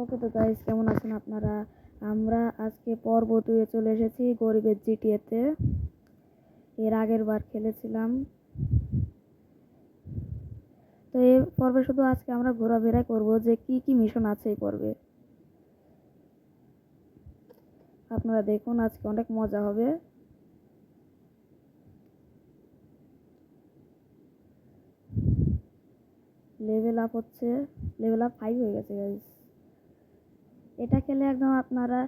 ওকে তো গাইস কেমন আছেন আপনারা? আমরা আজকে পর্ব দুয়ে চলে এসেছি গরিবের জিটিএতে। এর আগের বার খেলেছিলাম। তো এই পর্বে শুধু আজকে আমরা ঘোরাফেরা করব যে কি কি মিশন আছে এই পর্বে। আপনারা দেখুন, আজকে অনেক মজা হবে। লেভেল আপ হচ্ছে লেভেল আপ ফাইভ হয়ে গেছে গাইস এটা খেলে একদম আপনারা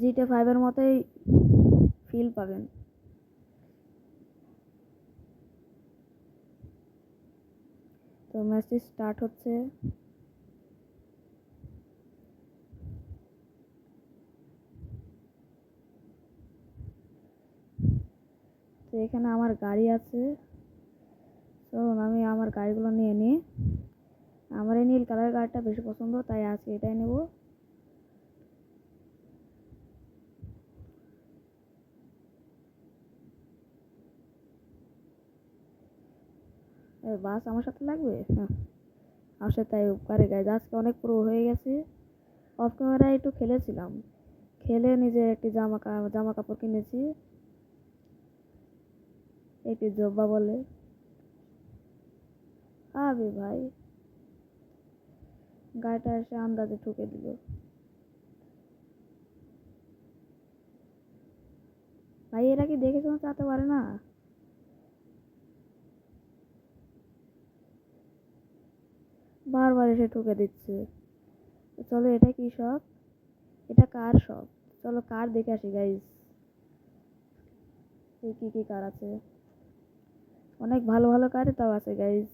জিটে ফাইভের মতোই ফিল পাবেন। তো ম্যাচটি স্টার্ট হচ্ছে। তো এখানে আমার গাড়ি আছে। চলুন, আমি আমার গাড়িগুলো নিয়ে নিই। আমার এই নীল কালারের গাড়িটা বেশি পছন্দ, তাই আজকে এটাই নেব। বাস আমার সাথে লাগবে? হ্যাঁ। আসে তাই উপকারে গাইজ। আজকে অনেক পুরো হয়ে গেছে। অফ ক্যামেরায় একটু খেলেছিলাম। খেলে নিজের একটি জামা জামা কাপড় কিনেছি। একটি জব্বা বলে। আবে ভাই। গাড়িটা এসে আন্দাজে ঠুকে দিল। ভাই, এরা কি দেখে শুনে চাতে পারে না? বারবার এসে ঠুকে দিচ্ছে। চলো, এটা কি সব এটা কার সব চলো, কার দেখে আসি গাইজ এই কি কি কার আছে? অনেক ভালো ভালো কারই তাও আছে গাইজ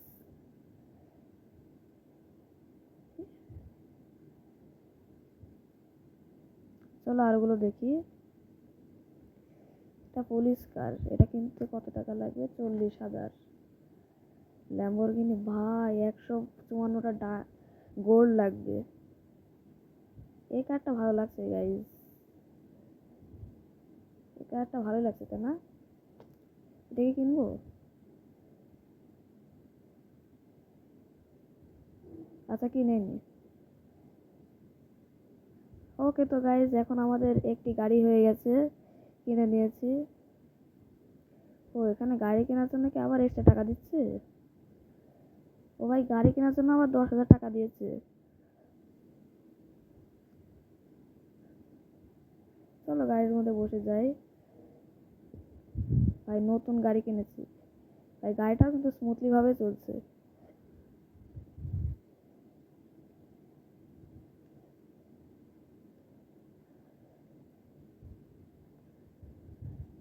চলো, আরগুলো দেখি। এটা পুলিশ কার? এটা কিনতে কত টাকা লাগবে? চল্লিশ হাজার। ল্যাম্বরগিনি ভাই, একশো চুয়ান্নটা ডা গোল্ড লাগবে। এই কারটা ভালো লাগছে গাইজ এই কারটা ভালো লাগছে, তাই না? এটাকে কিনবো? আচ্ছা কিনে নি। ওকে তো গাইজ এখন আমাদের একটি গাড়ি হয়ে গেছে, কিনে নিয়েছি। ও, এখানে গাড়ি কেনার জন্য কি আবার এক্সট্রা টাকা দিচ্ছে? ও ভাই গাড়ি কেনার জন্য আবার দশ হাজার টাকা দিয়েছে। চলো গাড়ির মধ্যে বসে যাই। ভাই নতুন গাড়ি কিনেছি। ভাই গাড়িটাও কিন্তু স্মুথলি ভাবে চলছে।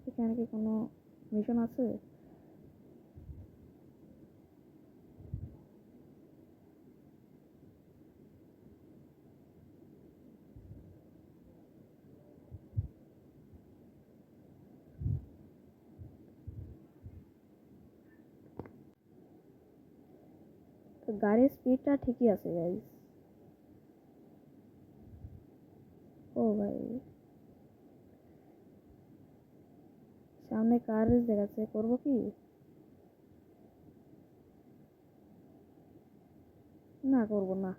এখানে কি কোনো মিশন আছে? তো গাড়ির স্পিডটা ঠিকই আছে গাইজ ও ভাই। সামনে কার রেস দেখাচ্ছে, করব কি? না, করব না।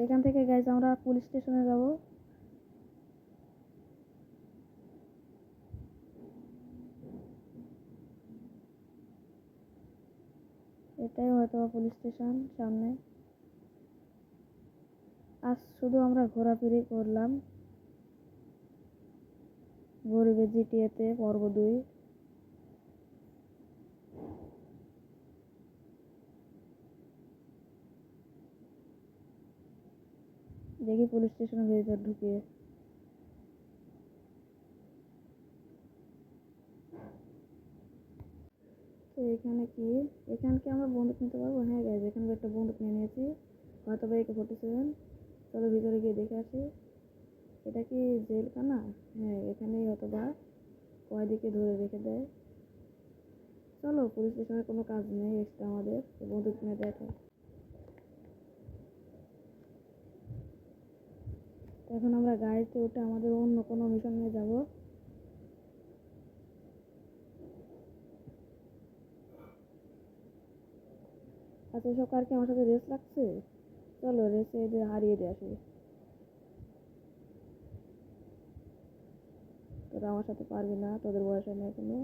এখান থেকে গাইজ আমরা পুলিশ স্টেশনে যাব। এটাই হয়তো পুলিশ স্টেশন সামনে। আজ শুধু আমরা ঘোরাফেরি করলাম। গরিবের জিটিএতে পর্ব দুই। দেখি পুলিশ স্টেশনের ভেতর ঢুকিয়ে। এখানে কি? এখানে কি আমরা বন্দুক নিতে পারব? হ্যাঁ গাইজ এখানে একটা বন্দুক নিয়ে নিয়েছি। হয়তো বা একে ফোর্টি সেভেন চলো ভিতরে গিয়ে দেখে আসি। এটা কি জেলখানা? হ্যাঁ এখানেই হয়তো বা কয়দিকে ধরে রেখে দেয়। চলো পুলিশ স্টেশনের কোনো কাজ নেই এক্সট্রা আমাদের। বন্দুক নিয়ে দেখো। এখন আমরা গাড়িতে উঠে আমাদের অন্য কোনো মিশনে যাব। আচ্ছা এসব কার কি আমার সাথে রেস লাগছে? চলো, রেসে এদের হারিয়ে দিয়ে আসি। তোরা আমার সাথে পারবি না, তোদের বয়স হয় না এখনও।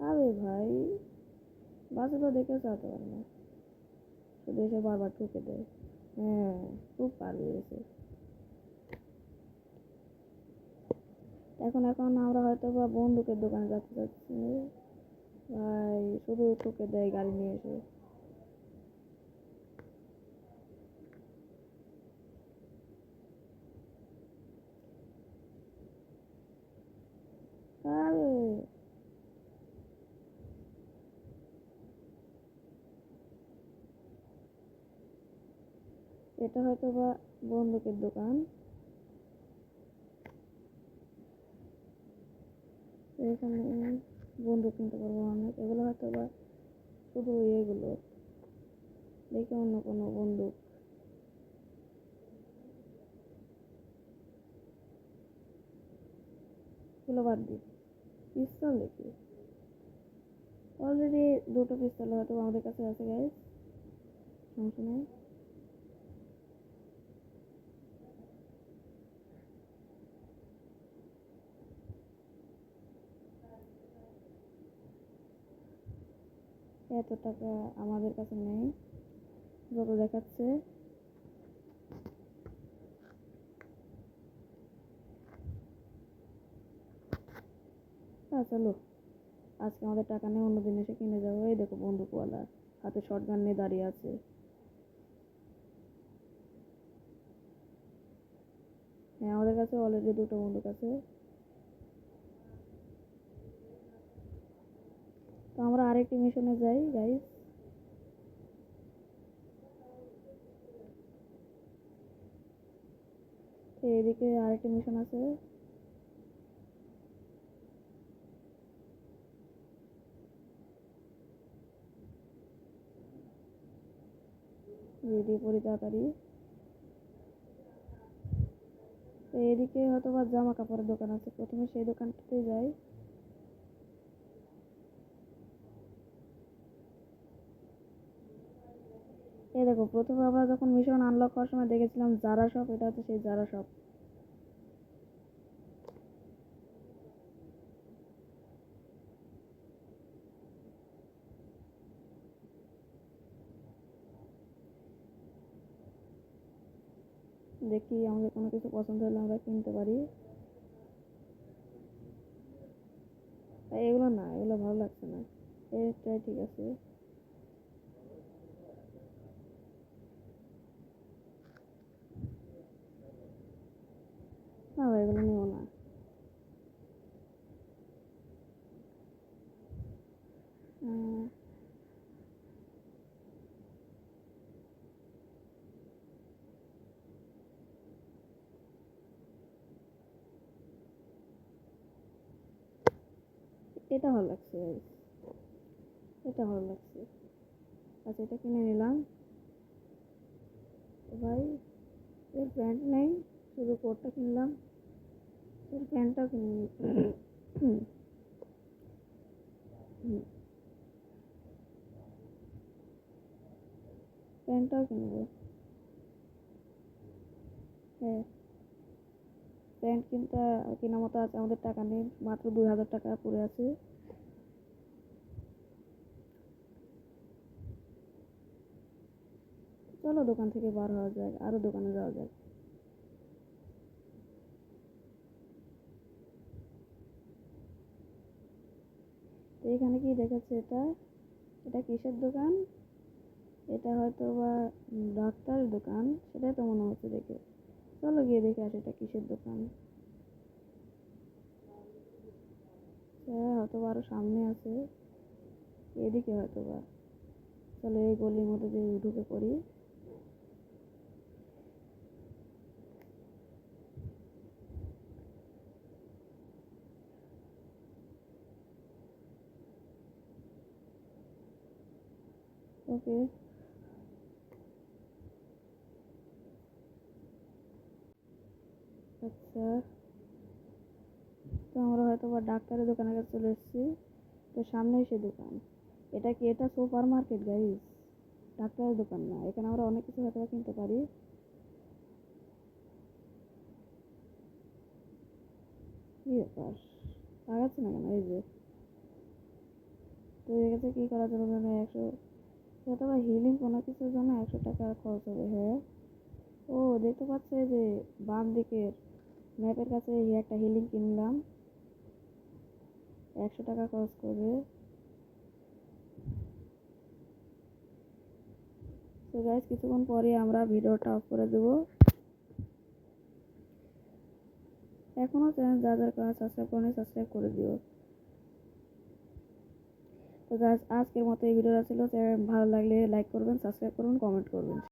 আরে ভাই, বাসে তো দেখে চাতে পারে না। শুধু এসে বারবার ঠুকে দেয়। হ্যাঁ খুব পারবি এসে। এখন এখন আমরা হয়তো বা বন্দুকের দোকানে যাচ্ছি যাচ্ছি। ভাই, শুধু ঠুকে দেয় গাড়ি নিয়ে এসে আরে এটা হয়তো বা বন্দুকের দোকান। এখানে বন্দুক কিনতে পারব অনেক। এগুলো হয়তো বা শুধু এগুলো। দেখে অন্য কোনো বন্দুক। এগুলো বাদ দিই। পিস্তল দেখি। অলরেডি দুটো পিস্তল হয়তো আমাদের কাছে আছে গাইস সমস্যা নেই। এত টাকা আমাদের কাছে নেই, যত দেখাচ্ছে। চলো, আজকে আমাদের টাকা নেই, অন্য দিন এসে কিনে যাব। এই দেখো বন্দুকওয়ালা হাতে শর্ট গান নিয়ে দাঁড়িয়ে আছে। হ্যাঁ আমাদের কাছে অলরেডি দুটো বন্দুক আছে। তো আমরা আরেকটি মিশনে যাই গাইস এদিকে আরেকটি মিশন আছে। রেডি করি তাড়াতাড়ি। তো এদিকে হয়তো বা জামা কাপড়ের দোকান আছে। প্রথমে সেই দোকানটাতেই যাই। এই দেখো, প্রথমে আমরা যখন মিশন আনলক হওয়ার সময় দেখেছিলাম জারা শপ এটা হচ্ছে সেই জারা শপ দেখি আমাদের কোনো কিছু পছন্দ হলে আমরা কিনতে পারি। এগুলো না, এগুলো ভালো লাগছে না। এটাই ঠিক আছে না ভাই এগুলো নেব না আহ, এটা ভালো লাগছে এটা ভালো লাগছে। আচ্ছা এটা কিনে নিলাম। ভাই, এর প্যান্ট নেই, শুধু কোটটা কিনলাম। এর প্যান্টটাও কিনে। প্যান্টটাও কিনবো। হ্যাঁ। প্যান্ট কিনতে কেনার মতো আছে, আমাদের টাকা নেই, মাত্র দুই হাজার টাকা পড়ে আছে। চলো দোকান থেকে বার হওয়া যাক, আরও দোকানে যাওয়া যাক। তো এখানে কি দেখাচ্ছে এটা? এটা কিসের দোকান? এটা হয়তো বা ডাক্তারের দোকান, সেটাই তো মনে হচ্ছে দেখে। চলো গিয়ে দেখে আসি এটা কিসের দোকান? হ্যাঁ হয়তো বা আরও সামনে আছে। এদিকে হয়তো বা চলো এই গলির মধ্যে দিয়ে ঢুকে পড়ি। ওকে। আচ্ছা। তো আমরা হয়তো বা ডাক্তারের দোকানের কাছে চলে এসেছি। তো সামনেই সে দোকান। এটা কি? এটা সুপার মার্কেট গাইস ডাক্তারের দোকান না। এখানে আমরা অনেক কিছু হয়তো কিনতে পারি। ব্যাপার? লাগাচ্ছে না কেন? এই যে। তো এর কাছে কী করার জন্য মানে একশো হয়তো বা হিলিং কোনো কিছুর জন্য একশো টাকা খরচ হবে হ্যাঁ? ও, দেখতে পাচ্ছে যে বাম দিকের ম্যাপের কাছে একটা হিলিং কিনলাম। একশো টাকা খরচ করে। তো গাইজ কিছুক্ষণ পরে আমরা ভিডিওটা অফ করে দেবো। এখনও চ্যানেল যা যার কারণে সাবস্ক্রাইব করেনি সাবস্ক্রাইব করে দিও। তো গাইজ আজকের মতো এই ভিডিওটা ছিল। ভালো লাগলে লাইক করবেন সাবস্ক্রাইব করবেন কমেন্ট করবেন।